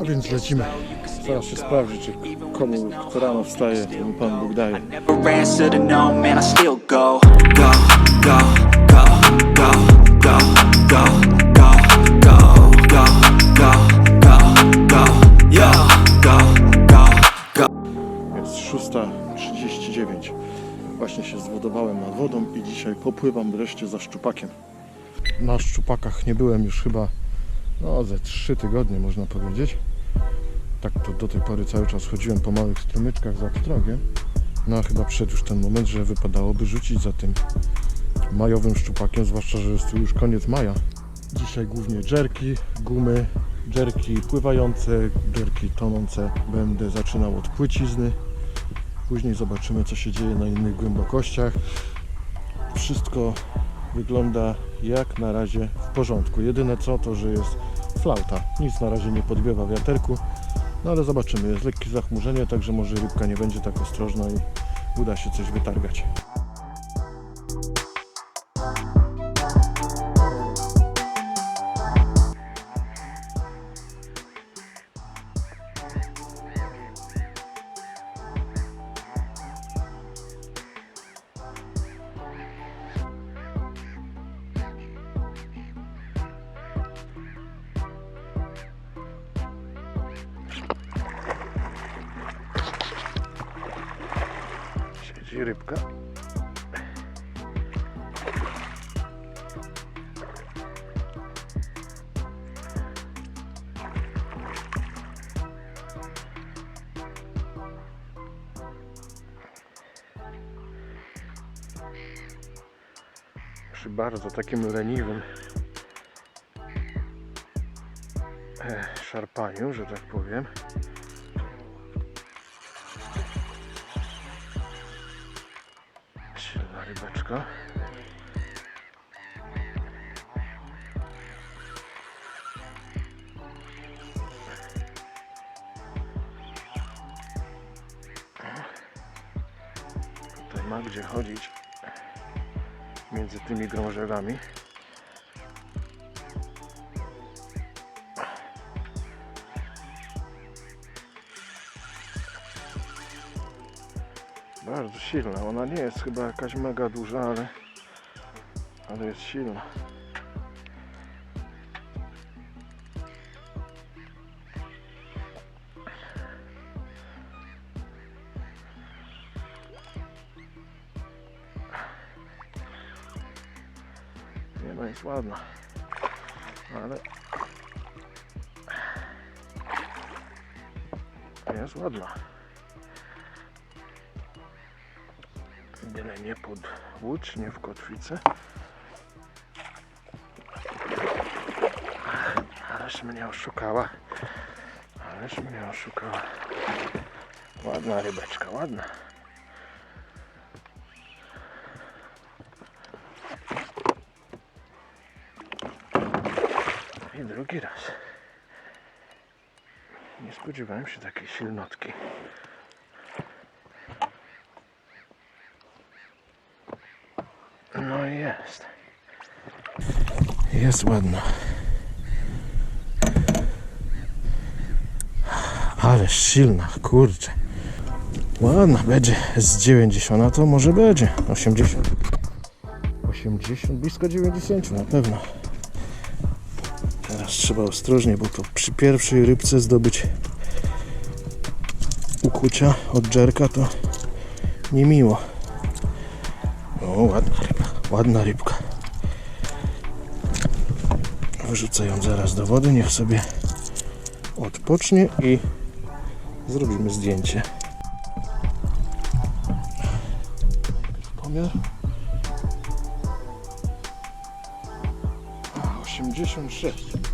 A więc lecimy. Trzeba się sprawdzić, czy komu kto rano wstaje, mu Pan Bóg daje. Jest 6.39. Właśnie się zwodowałem nad wodą i dzisiaj popływam wreszcie za szczupakiem. Na szczupakach nie byłem już chyba no, ze 3 tygodnie można powiedzieć. Tak to do tej pory cały czas chodziłem po małych strumyczkach za pstrogiem. No a chyba przyszedł już ten moment, że wypadałoby rzucić za tym majowym szczupakiem, zwłaszcza, że jest tu już koniec maja. Dzisiaj głównie dżerki, gumy, dżerki pływające, dżerki tonące. Będę zaczynał od płycizny. Później zobaczymy, co się dzieje na innych głębokościach. Wszystko wygląda jak na razie w porządku. Jedyne co to, że jest flauta. Nic na razie nie podwiewa wiaterku. No ale zobaczymy. Jest lekkie zachmurzenie, także może rybka nie będzie tak ostrożna i uda się coś wytargać. Bardzo takim leniwym e, szarpaniu, że tak powiem. Silna rybeczka. Tutaj ma gdzie chodzić między tymi grążelami. Bardzo silna. Ona nie jest chyba jakaś mega duża, ale, ale jest silna. Nie no, jest ładna. Ale jest ładna. Byle nie pod łódź, nie w kotwicę. Ależ mnie oszukała. Ależ mnie oszukała. Ładna rybeczka, ładna. I drugi raz. Nie spodziewałem się takiej silnotki. No i jest. Jest ładna. Ale silna, kurczę. Ładna, będzie z 90, a to może będzie 80. 80, blisko 90 na pewno. Teraz trzeba ostrożnie, bo to przy pierwszej rybce zdobyć ukucia od dżerka to niemiło. O, ładna ryba, ładna rybka. Wyrzucę ją zaraz do wody, niech sobie odpocznie i zrobimy zdjęcie. Pomiar. A, 86.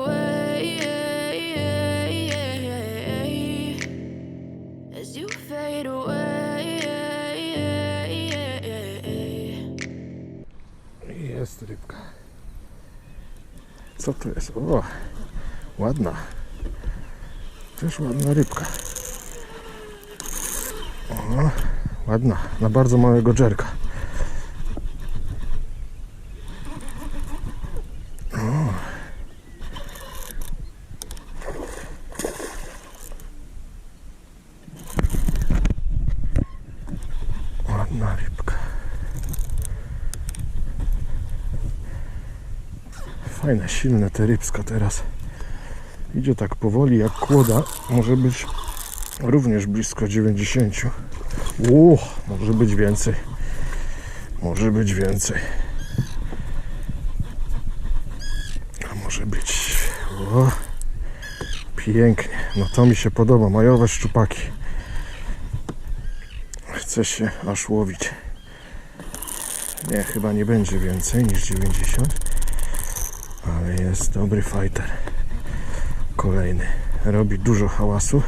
Co to jest? O, ładna. Też ładna rybka. O, ładna. Na bardzo małego dżerka. O, ładna rybka. Fajne, silne te rybska teraz. Idzie tak powoli jak kłoda. Może być również blisko 90. Uuu, może być więcej. Może być więcej. A może być. O, pięknie. No to mi się podoba. Majowe szczupaki. Chce się aż łowić. Nie, chyba nie będzie więcej niż 90. Ale jest dobry fighter. Kolejny. Robi dużo hałasu.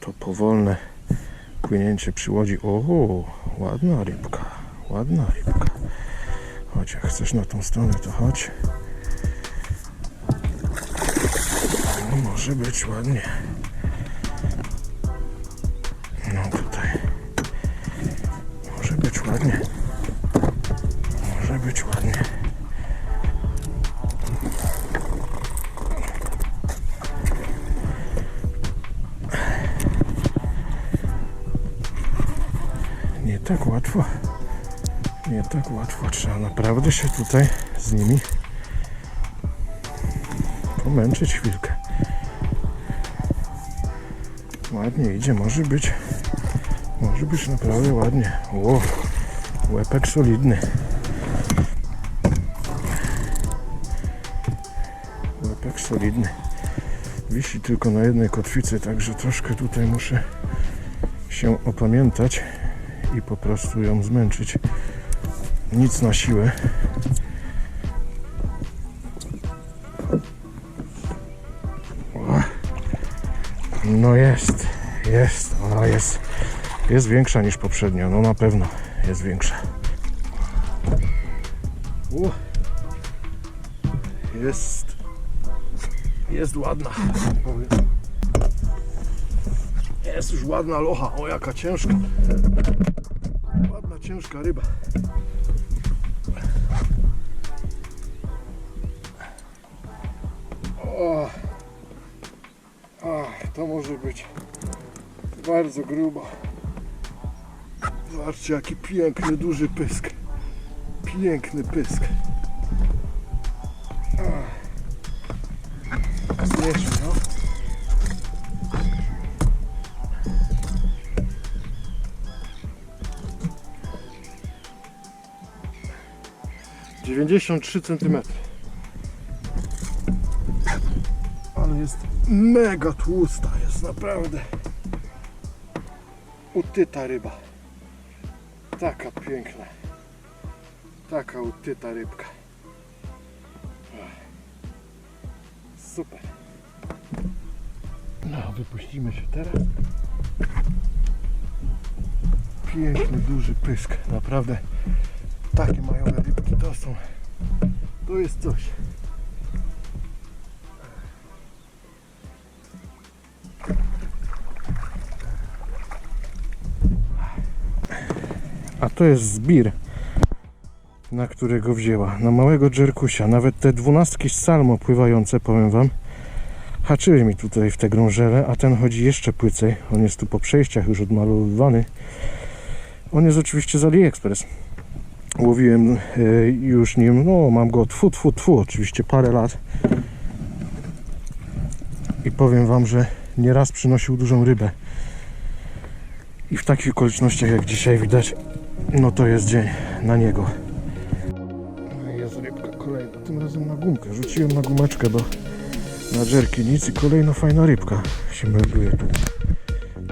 To powolne płynięcie przy łodzi. O, ładna rybka. Ładna rybka. Chodź, jak chcesz na tą stronę, to chodź. No, może być ładnie. Łatwo. Nie tak łatwo. Trzeba naprawdę się tutaj z nimi pomęczyć chwilkę. Ładnie idzie, może być. Może być naprawdę ładnie. Ło, łepek solidny. Łepek solidny. Wisi tylko na jednej kotwicy, także troszkę tutaj muszę się opamiętać i po prostu ją zmęczyć. Nic na siłę. No jest, jest, ona jest. Jest większa niż poprzednio, no na pewno jest większa. U. Jest. Jest ładna. Jest już ładna locha. O jaka ciężka. Ciężka ryba. O. To może być bardzo grubo. Zobaczcie jaki piękny, duży pysk. Piękny pysk. 93 cm. Ale jest mega tłusta, jest naprawdę utyta ryba. Taka piękna. Taka utyta rybka. Super. No, wypuścimy się teraz. Piękny, duży pysk, naprawdę takie majowe rybki to są. To jest coś. A to jest zbir, na którego wzięła. Na małego dżerkusia. Nawet te dwunastki z salmo pływające, powiem wam, haczyły mi tutaj w te grążele, a ten chodzi jeszcze płycej. On jest tu po przejściach już odmalowywany. On jest oczywiście z AliExpress. Łowiłem e, już nim, no mam go tfu, tfu, tfu, oczywiście parę lat. I powiem wam, że nieraz przynosił dużą rybę. I w takich okolicznościach jak dzisiaj widać, no to jest dzień na niego. No Jest rybka kolejna, tym razem na gumkę. Rzuciłem na gumeczkę do na dżerki nic i kolejna fajna rybka się melduje tu.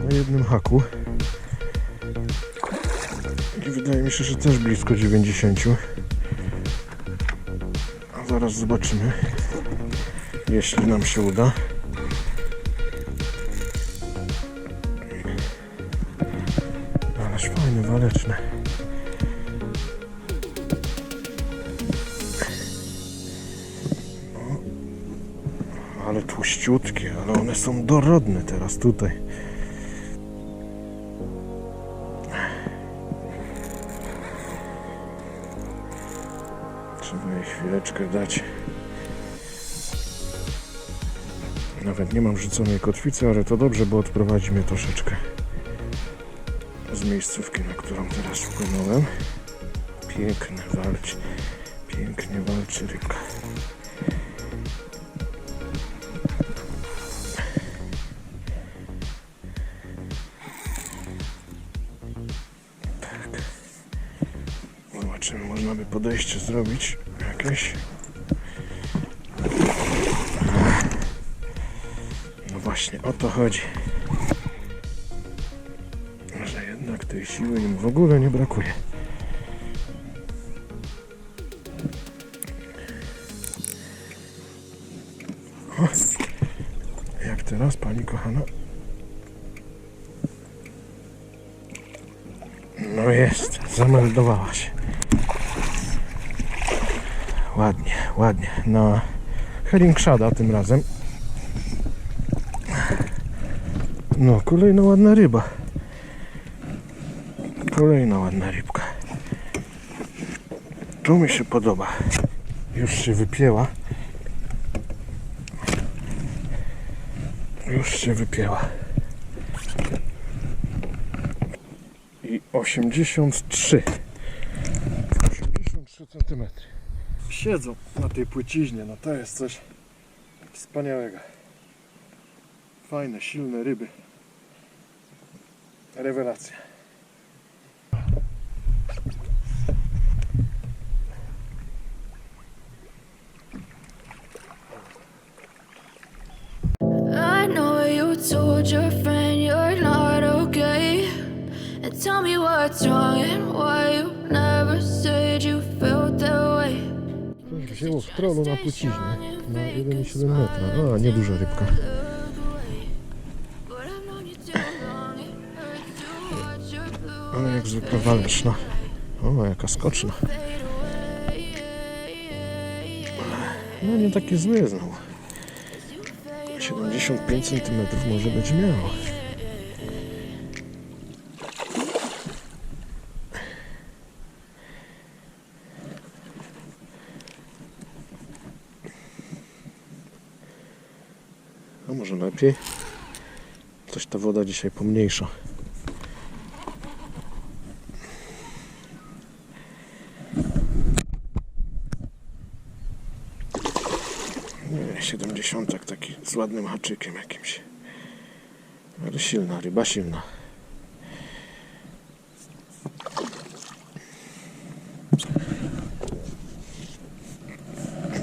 Na jednym haku. Wydaje mi się, że też blisko 90. A zaraz zobaczymy, jeśli nam się uda. Ależ fajne, waleczne. O, Ale tłuściutkie, ale one są dorodne teraz tutaj. Dać. Nawet nie mam rzuconej kotwicy, ale to dobrze, bo odprowadzi mnie troszeczkę z miejscówki, na którą teraz wpłynąłem. Piękne walczy, pięknie walczy rybka. Tak. Zobaczymy, można by podejście zrobić jakieś. Właśnie, o to chodzi. Że jednak tej siły im w ogóle nie brakuje. O, jak teraz, pani kochana? No jest, zameldowała się. Ładnie, ładnie. Na Herringshada tym razem. No, kolejna ładna ryba. Kolejna ładna rybka. Tu mi się podoba. Już się wypięła. Już się wypięła. I 83. 83 cm. Siedzą na tej płyciźnie. No to jest coś wspaniałego. Fajne, silne ryby. Rewelacja. I know you told your friend you're not okay. And tell me what's wrong and why you never said you felt that way. Wzięło w trolu na płyciźnie na 1,7 metra. A, nieduża rybka. Zwykle waleczna. O, jaka skoczna. No nie takie złe znowu. 75 cm może być miało. A może lepiej? Coś ta woda dzisiaj pomniejsza. Nie, 70 taki z ładnym haczykiem jakimś. Ale silna ryba, silna.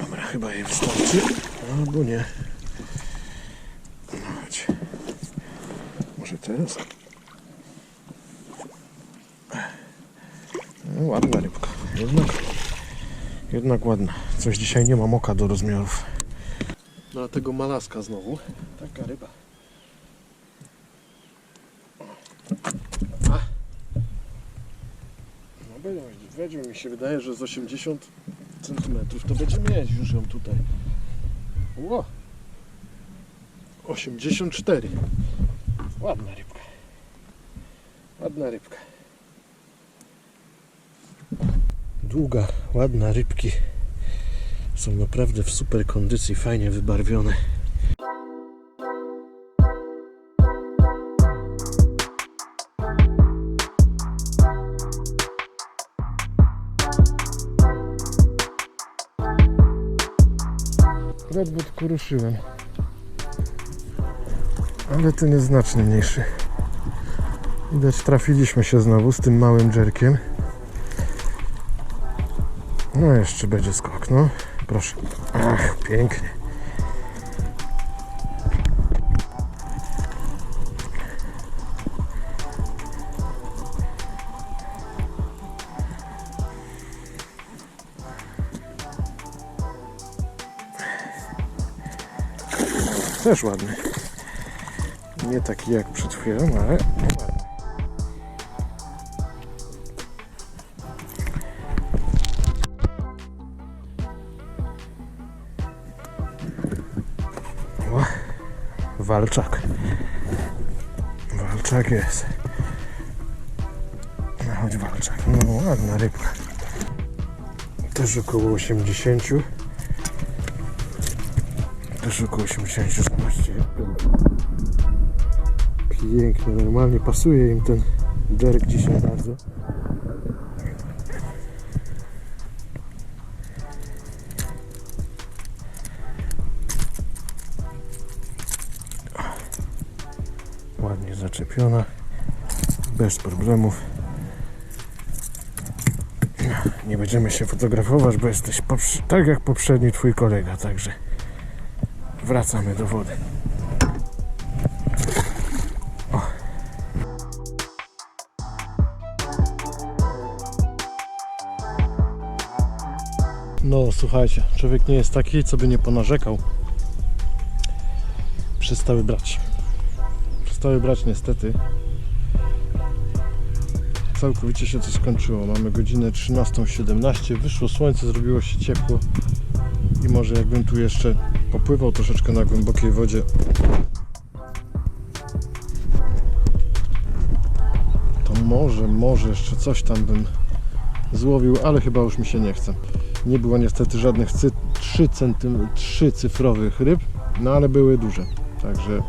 Dobra, chyba jej wystarczy. Albo nie. No chodź. Może teraz? No, ładna rybka. Jednak, jednak ładna. Coś dzisiaj nie mam oka do rozmiarów. No a tego malaska znowu. Taka ryba. A. No będzie, będzie mi się wydaje, że z 80 cm to będzie mieć już ją tutaj. Ło. 84. Ładna rybka. Ładna rybka. Długa, ładna rybki. Są naprawdę w super kondycji, fajnie wybarwione. Ledwo tylko ruszyłem. Ale to nieznacznie mniejszy. Widać trafiliśmy się znowu z tym małym dżerkiem. No jeszcze będzie skok, no proszę. Ach, pięknie. Też ładny. Nie taki jak przed chwilą, ale walczak. Walczak jest. No chodź walczak. No ładna rybka. Też około 80. Też około 80. Zobaczcie. jak to Pięknie, normalnie pasuje im ten derek dzisiaj bardzo. Zaczepiona. Bez problemów. Nie będziemy się fotografować, bo jesteś tak jak poprzedni twój kolega, także wracamy do wody. No słuchajcie, człowiek nie jest taki, co by nie ponarzekał. Przestały brać. Przestały brać niestety. Całkowicie się to skończyło. Mamy godzinę 13.17. Wyszło słońce, zrobiło się ciepło. I może jakbym tu jeszcze popływał troszeczkę na głębokiej wodzie. To może, może jeszcze coś tam bym złowił, ale chyba już mi się nie chce. Nie było niestety żadnych cy- 3, centym- 3 cyfrowych ryb, no ale były duże. Także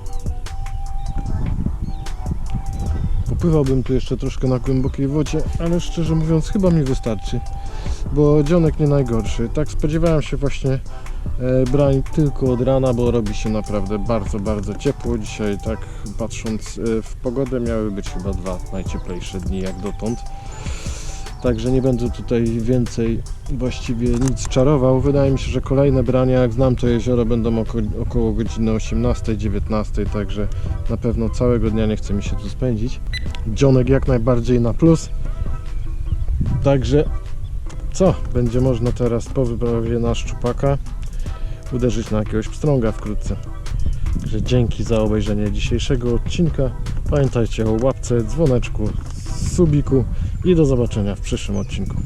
Popływałbym tu jeszcze troszkę na głębokiej wodzie, ale szczerze mówiąc chyba mi wystarczy, bo dzionek nie najgorszy. Tak spodziewałem się właśnie e, brań tylko od rana, bo robi się naprawdę bardzo, bardzo ciepło. Dzisiaj tak patrząc e, w pogodę miały być chyba dwa najcieplejsze dni jak dotąd. Także nie będę tutaj więcej właściwie nic czarował. Wydaje mi się, że kolejne brania, jak znam to jezioro, będą oko, około godziny 18-19, także na pewno całego dnia nie chce mi się tu spędzić. Dzionek jak najbardziej na plus. Także co? Będzie można teraz po wyprawie na szczupaka uderzyć na jakiegoś pstrąga wkrótce. Także dzięki za obejrzenie dzisiejszego odcinka. Pamiętajcie o łapce, dzwoneczku, subiku i do zobaczenia w przyszłym odcinku.